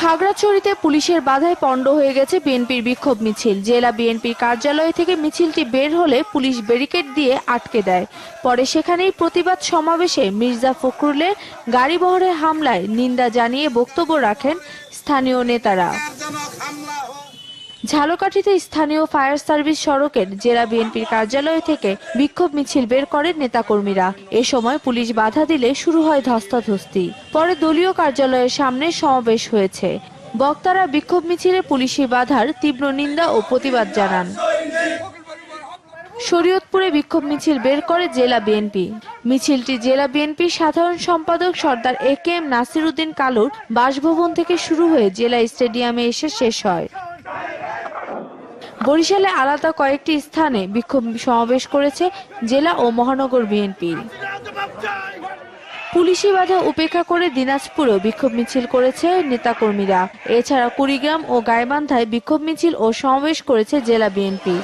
খাগড়াছড়িতে পুলিশের বাধায় পণ্ড হয়ে গেছে বিএনপির বিক্ষোভ মিছিল। জেলা বিএনপির কার্যালয় থেকে মিছিলটি বের হলে পুলিশ ব্যারিকেড দিয়ে আটকে দেয়। পরে সেখানেই প্রতিবাদ সমাবেশে মির্জা ফখরুলের গাড়িবহরে হামলায় নিন্দা জানিয়ে বক্তব্য রাখেন স্থানীয় নেতারা। ঝালকাঠিতে স্থানীয় ফায়ার সার্ভিস সড়কের জেলা বিএনপির কার্যালয় থেকে বিক্ষোভ মিছিল বের করেন নেতাকর্মীরা। এ সময় পুলিশ বাধা দিলে শুরু হয় ধস্তাধস্তি। পরে দলীয় কার্যালয়ের সামনে সমাবেশ হয়েছে। বক্তারা বিক্ষোভ মিছিলে পুলিশি বাধার তীব্র নিন্দা ও প্রতিবাদ জানান। শরীয়তপুরে বিক্ষোভ মিছিল বের করে জেলা বিএনপি। মিছিলটি জেলা বিএনপির সাধারণ সম্পাদক Sardar A K M Nasir Uddin কালুর বাসভবন থেকে শুরু হয়ে জেলা স্টেডিয়ামে এসে শেষ হয়। বরিশালে আলাদা কয়েকটি স্থানে বিক্ষোভ সমাবেশ করেছে জেলা ও মহানগর বিএনপি। পুলিশি বাধা উপেক্ষা করে দিনাজপুরেও বিক্ষোভ মিছিল করেছে নেতাকর্মীরা। এছাড়া কুড়িগ্রাম ও গাইবান্ধায় বিক্ষোভ মিছিল ও সমাবেশ করেছে জেলা বিএনপি।